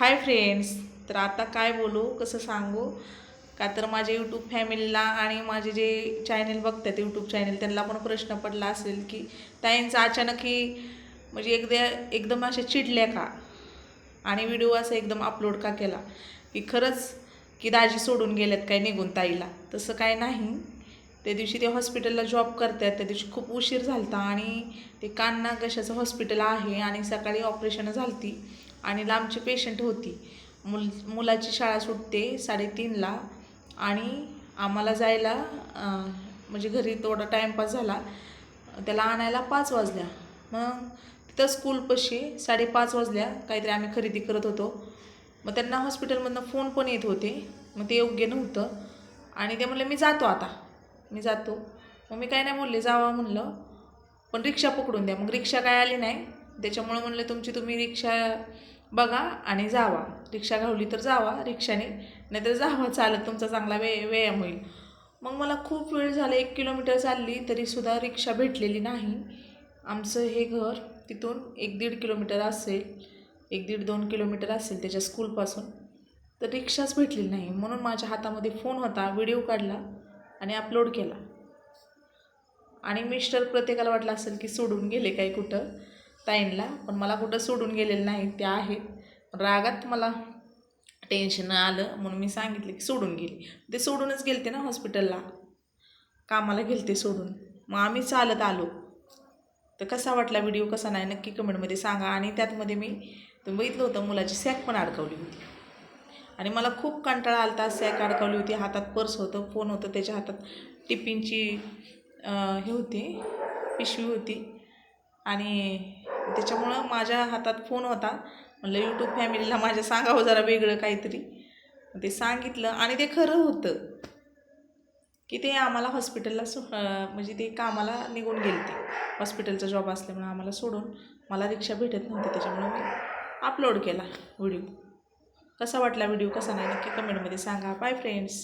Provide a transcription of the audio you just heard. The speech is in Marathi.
हाय फ्रेंड्स तर आता काय बोलू कसं सांगू? का तर माझ्या यूट्यूब फॅमिलीला आणि माझे जे चॅनल बघतात यूट्यूब चॅनल त्यांना पण प्रश्न पडला असेल की ताईंचा अचानक ही म्हणजे एकदा एकदम अशा चिडल्या का? आणि व्हिडिओ असा एकदम अपलोड का केला? की खरंच की दाजी सोडून गेल्यात काय निघून ताईला? तसं काय नाही. त्या दिवशी ते हॉस्पिटलला जॉब करतात त्या दिवशी खूप उशीर झालता आणि ते कान्ना कशाचं हॉस्पिटल आहे आणि सकाळी ऑपरेशन झालती. आणि लांबची पेशंट होती. मुल मुलाची शाळा सुटते साडेतीनला आणि आम्हाला जायला म्हणजे घरी थोडा टाईमपास झाला. त्याला आणायला पाच वाजल्या. मग तिथं स्कूलपाशी साडेपाच वाजल्या काहीतरी आम्ही खरेदी करत होतो. मग त्यांना हॉस्पिटलमधनं फोन पण येत होते. मग ते योग्य नव्हतं. आणि ते म्हणले मी जातो आता. मी जातो. मग मी काय नाही बोलले जावा म्हणलं. पण रिक्षा पकडून द्या. मग रिक्षा काय आली नाही. त्याच्यामुळं म्हणलं तुमची तुम्ही रिक्षा बघा आणि जावा. रिक्षा घावली तर जावा रिक्षाने नाहीतर जावा. चालत तुमचा चांगला वे व्यायाम होईल. मग मला खूप वेळ झाला एक किलोमीटर चालली तरीसुद्धा रिक्षा भेटलेली नाही. आमचं हे घर तिथून एक दीड किलोमीटर असेल एक दीड दोन किलोमीटर असेल त्याच्या स्कूलपासून. तर रिक्षाच भेटलेली नाही. म्हणून माझ्या हातामध्ये फोन होता व्हिडिओ काढला आणि अपलोड केला. आणि मिस्टर प्रत्येकाला वाटलं असेल की सोडून गेले काही कुठं. ताईंला पण मला कुठं सोडून गेलेलं नाही त्या आहेत. रागात मला टेन्शन आलं म्हणून मी सांगितलं की सोडून गेली. ते सोडूनच गेलते ना हॉस्पिटलला कामाला गेलते सोडून. मग आम्ही चालत आलो. तर कसा वाटला व्हिडिओ कसा नाही नक्की कमेंटमध्ये सांगा. आणि त्यातमध्ये मी तुम्ही बघितलं होतं मुलाची सॅक पण अडकवली होती. आणि मला खूप कंटाळा आलता सॅक अडकवली होती. हातात पर्स होतं फोन होतं त्याच्या हातात टिफिनची हे होती पिशवी होती. आणि त्याच्यामुळं माझ्या हातात फोन होता. म्हणलं यूट्यूब फॅमिलीला माझ्या सांगावं जरा वेगळं काहीतरी. ते सांगितलं आणि ते खरं होतं की ते आम्हाला हॉस्पिटलला सो म्हणजे ते कामाला निघून गेले ते. हॉस्पिटलचा जॉब असल्यामुळे आम्हाला सोडून मला रिक्षा भेटत नव्हती त्याच्यामुळे मी अपलोड केला व्हिडिओ कसा वाटला व्हिडिओ कसा नाही? नक्की कमेंटमध्ये सांगा. Bye friends